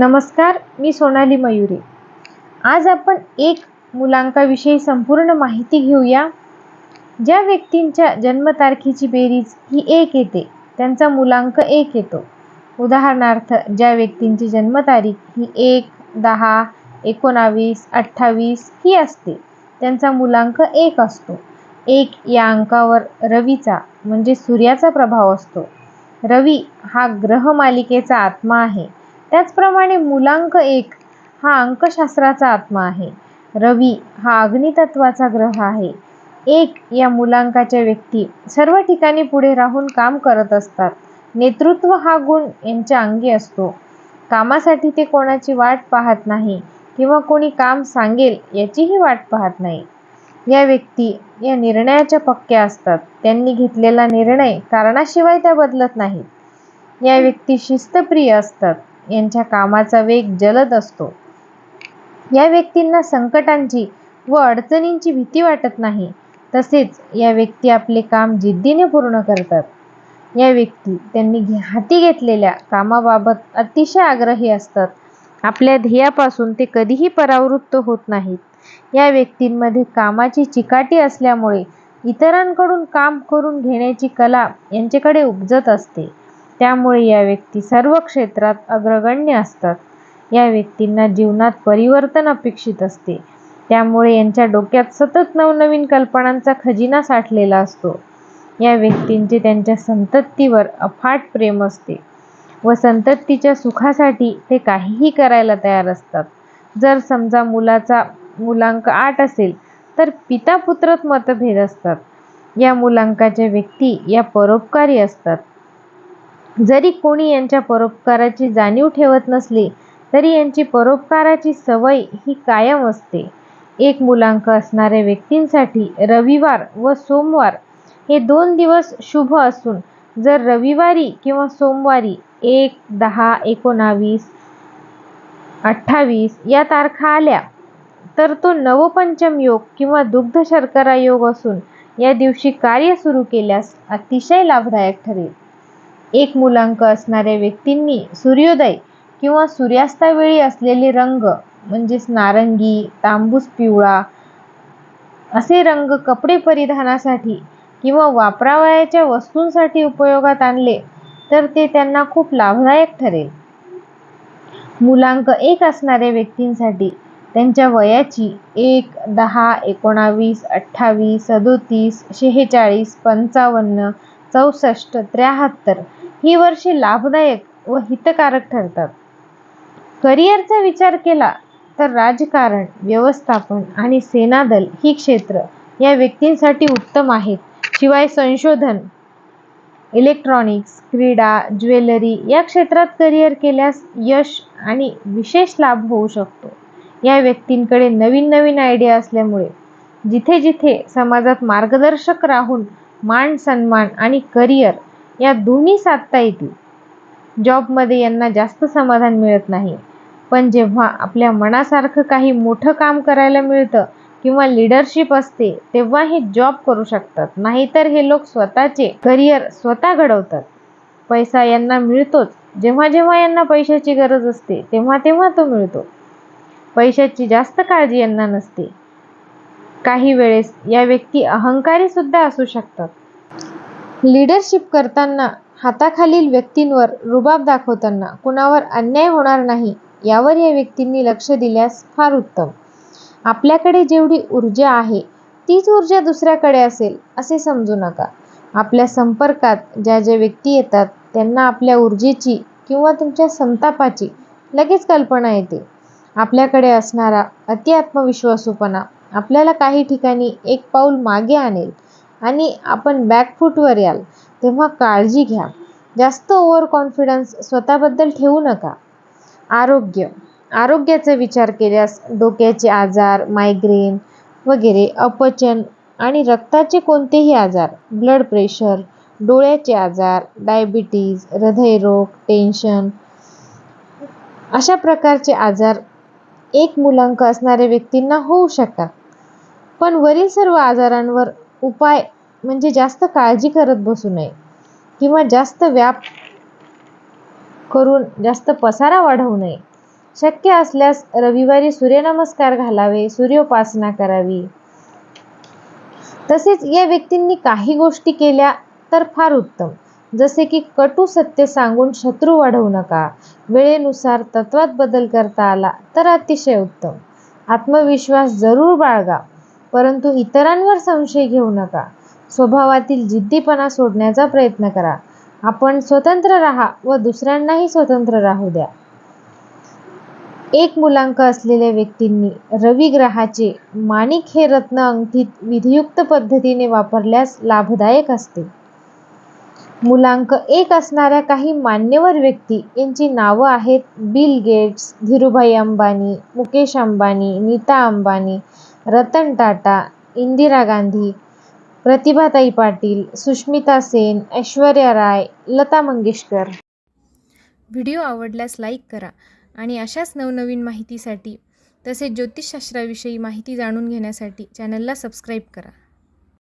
नमस्कार मी सोनाली मयुरे. आज आपण एक मुलांकाविषयी संपूर्ण माहिती घेऊया. ज्या व्यक्तींच्या जन्मतारखेची बेरीज ही एक येते त्यांचा मुलांक एक येतो. उदाहरणार्थ ज्या व्यक्तींची जन्मतारीख ही एक दहा एकोणावीस अठ्ठावीस ही असते त्यांचा मुलांक एक असतो. एक या अंकावर रवीचा म्हणजे सूर्याचा प्रभाव असतो. रवी हा ग्रहमालिकेचा आत्मा आहे. त्याचप्रमाणे मुलांक एक हा अंकशास्त्राचा आत्मा आहे. रवी हा अग्नितत्वाचा ग्रह आहे. एक या मुलांकाच्या व्यक्ती सर्व ठिकाणी पुढे राहून काम करत असतात. नेतृत्व हा गुण यांच्या अंगी असतो. कामासाठी ते कोणाची वाट पाहत नाही किंवा कोणी काम सांगेल याचीही वाट पाहत नाही. या व्यक्ती या निर्णयाच्या पक्क्या असतात. त्यांनी घेतलेला निर्णय कारणाशिवाय त्या बदलत नाहीत. या व्यक्ती शिस्तप्रिय असतात. यांच्या कामाचा वेग जलद असतो. या व्यक्तींना संकटांची व अडचणींची भीती वाटत नाही. तसेच या व्यक्ती आपले काम जिद्दीने पूर्ण करतात. या व्यक्ती त्यांनी हाती घेतलेल्या कामाबाबत अतिशय आग्रही असतात. आपल्या ध्येयापासून ते कधीही परावृत्त होत नाहीत. या व्यक्तींमध्ये कामाची चिकाटी असल्यामुळे इतरांकडून काम करून घेण्याची कला यांच्याकडे उपजत असते. त्यामुळे या व्यक्ती सर्व क्षेत्रात अग्रगण्य असतात. या व्यक्तींना जीवनात परिवर्तन अपेक्षित असते. त्यामुळे यांच्या डोक्यात सतत नवनवीन कल्पनांचा खजिना साठलेला असतो. या व्यक्तींचे त्यांच्या संततीवर अफाट प्रेम असते व संततीच्या सुखासाठी ते काहीही करायला तयार असतात. जर समजा मुलाचा मुलांक आठ असेल तर पिता पुत्रात मतभेद असतात. या मुलांकाच्या व्यक्ती या परोपकारी असतात. जरी कोणी यांच्या परोपकाराची जाणीव ठेवत नसली तरी यांची परोपकाराची सवय ही कायम असते. एक मुलांक असणाऱ्या व्यक्तींसाठी रविवार व सोमवार हे दोन दिवस शुभ असून जर रविवारी किंवा सोमवारी एक दहा एकोणावीस अठ्ठावीस या तारखा आल्या तर तो नवपंचम योग किंवा दुग्ध शर्करा योग असून या दिवशी कार्य सुरू केल्यास अतिशय लाभदायक ठरेल. एक मुलांक असणाऱ्या व्यक्तींनी सूर्योदय किंवा सूर्यास्तावेळी असलेले रंग म्हणजेच नारंगी तांबूस पिवळा असे रंग कपडे परिधानासाठी किंवा वापरावयाच्या वस्तूंसाठी उपयोगात आणले तर ते त्यांना खूप लाभदायक ठरेल. मुलांक एक असणाऱ्या व्यक्तींसाठी त्यांच्या वयाची एक दहा एकोणावीस अठ्ठावीस सदोतीस शेहेचाळीस पंचावन्न चौसष्ट त्र्याहत्तर ही वर्षे लाभदायक व हितकारक ठरतात. करिअरचा विचार केला तर राजकारण व्यवस्थापन आणि सेनादल ही क्षेत्र या व्यक्तींसाठी उत्तम आहेत. शिवाय संशोधन इलेक्ट्रॉनिक्स क्रीडा ज्वेलरी या क्षेत्रात करिअर केल्यास यश आणि विशेष लाभ होऊ शकतो. या व्यक्तींकडे नवीन नवीन आयडिया असल्यामुळे जिथे जिथे समाजात मार्गदर्शक राहून मान सन्मान आणि करिअर या दोन्ही साधता येतील जॉबमध्ये यांना जास्त समाधान मिळत नाही. पण जेव्हा आपल्या मनासारखं काही मोठं काम करायला मिळतं किंवा लिडरशिप असते तेव्हा हे जॉब करू शकतात. नाहीतर हे लोक स्वतःचे करिअर स्वतः घडवतात. पैसा यांना मिळतोच. जेव्हा जेव्हा यांना पैशाची गरज असते तेव्हा तेव्हा तो मिळतो. पैशाची जास्त काळजी यांना नसते. काही वेळेस या व्यक्ती अहंकारी सुद्धा असू शकतात. लीडरशिप करताना हाताखालील व्यक्तींवर रुबाब दाखवताना कुणावर अन्याय होणार नाही यावर या व्यक्तींनी लक्ष दिल्यास फार उत्तम. आपल्याकडे जेवढी ऊर्जा आहे तीच ऊर्जा दुसऱ्याकडे असेल असे समजू नका. आपल्या संपर्कात ज्या ज्या व्यक्ती येतात त्यांना आपल्या ऊर्जेची किंवा तुमच्या संतापाची लगेच कल्पना येते. आपल्याकडे असणारा अति आत्मविश्वासूपणा आपल्याला काही ठिकाणी एक पाऊल मागे आणेल. आणि आपण बॅकफूटवर याल तेव्हा काळजी घ्या. जास्त ओव्हर कॉन्फिडन्स स्वतःबद्दल ठेवू नका. आरोग्य. आरोग्याचा विचार केल्यास डोक्याचे आजार मायग्रेन वगैरे अपचन आणि रक्ताचे कोणतेही आजार ब्लड प्रेशर डोळ्याचे आजार डायबिटीज हृदयरोग टेन्शन अशा प्रकारचे आजार एक मुलांक असणाऱ्या व्यक्तींना होऊ शकतात. पण वरील सर्व आजारांवर उपाय म्हणजे जास्त काळजी करत बसू नये. किंवा जास्त व्याप करून जास्त पसारा वाढवू नये. शक्य असल्यास रविवारी सूर्यनमस्कार घालावे सूर्योपासना करावी. तसेच या व्यक्तींनी काही गोष्टी केल्या तर फार उत्तम. जसे की कटू सत्य सांगून शत्रू वाढवू नका. वेळेनुसार तत्वात बदल करता आला तर अतिशय उत्तम. आत्मविश्वास जरूर बाळगा. परंतु इतरांवर संशय घेऊ नका. स्वभावातील जिद्दीपणा सोडण्याचा प्रयत्न करा. आपण स्वतंत्र राहा व दुसऱ्यांनाही स्वतंत्र राहू द्या. एक मुलांक असलेल्या व्यक्तींनी रवी ग्रहाचे माणिक हे रत्न अंगठीत विधियुक्त पद्धतीने वापरल्यास लाभदायक असते. मुलांक एक असणाऱ्या काही मान्यवर व्यक्ती यांची नावं आहेत Bill Gates Dhirubhai Ambani Mukesh Ambani Nita Ambani Ratan Tata Indira Gandhi Pratibhatai Patil Sushmita Sen Aishwarya Rai Lata Mangeshkar. Video आवडल्यास लाईक करा आणि अशाच नवनवीन माहितीसाठी तसेच ज्योतिषशास्त्राविषयी माहिती जाणून घेण्यासाठी चॅनलला सबस्क्राईब करा.